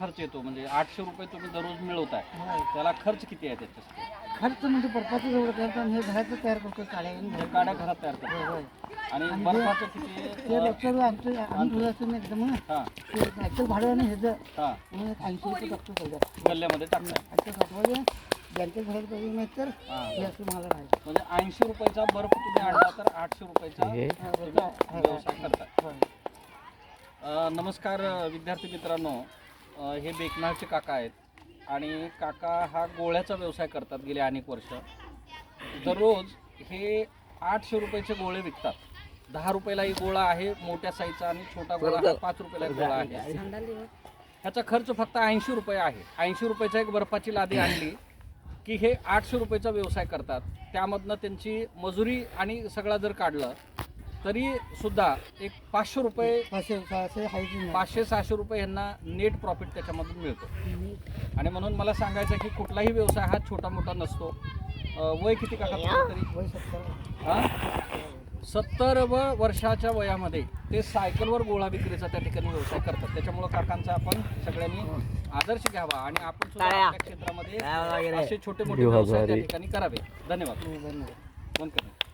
खर्च येतो. म्हणजे आठशे रुपये तुम्ही दररोज मिळवताय. त्याला खर्च किती आहे त्याच्यासाठी? खर्च म्हणजे बर्फाचं एवढं करतो आणि हे घराचं तयार करतो काड्या हे काड्या घरात तयार होय, करतो. होय. आणि आणि बर्फाचं किती ते आमचं आम्ही एकदम ना. हा. ते ॲक्च्युअल भाडं आहे ना ह्याचं. हा. म्हणून एक ऐंशी रुपये टाकतो गल्ल्यामध्ये टाकताय आणि ते साठवायचं बँकेत भरायला पाहिजे नाही तर हा. हे असं मला राहायचं म्हणजे ऐंशी रुपयाचा बर्फ तुम्ही आणला तर आठशे रुपयाचा हे. तुम्ही व्यवसाय करताय. अ, नमस्कार अ, विद्यार्थी मित्रांनो. हे बेकनाळचे काका आहेत. आणि काका हा गोळ्याचा व्यवसाय करतात गेले अनेक वर्ष. दररोज हे आठशे रुपयाचे गोळे विकतात. दहा रुपयाला एक गोळा आहे मोठ्या साईजचा आणि छोटा गोळा हा पाच रुपयाला एक गोळा आहे. ह्याचा खर्च फक्त ऐंशी रुपये आहे. ऐंशी रुपयाचा एक बर्फाची लादी आणली की हे आठशे रुपयाचा व्यवसाय करतात. त्यामधनं त्यांची मजुरी आणि सगळा जर काढलं तरी सुद्धा एक पाचशे रुपये पाचशे सहाशे. पाचशे रुपये यांना नेट प्रॉफिट त्याच्यामधून मिळतो. आणि म्हणून मला सांगायचं की कुठलाही व्यवसाय हा छोटा मोठा नसतो. वय किती काका तुमचं तरी? वय सत्तर. हा? सत्तर व वर्षाच्या वयामध्ये ते सायकलवर गोळा विक्रीचा त्या ठिकाणी व्यवसाय करतात. त्याच्यामुळं काकांचा आपण सगळ्यांनी आदर्श घ्यावा आणि आपण सुद्धा आपल्या क्षेत्रामध्ये असे छोटे मोठे व्यवसाय त्या ठिकाणी करावे. धन्यवाद. धन्यवाद. बंद करा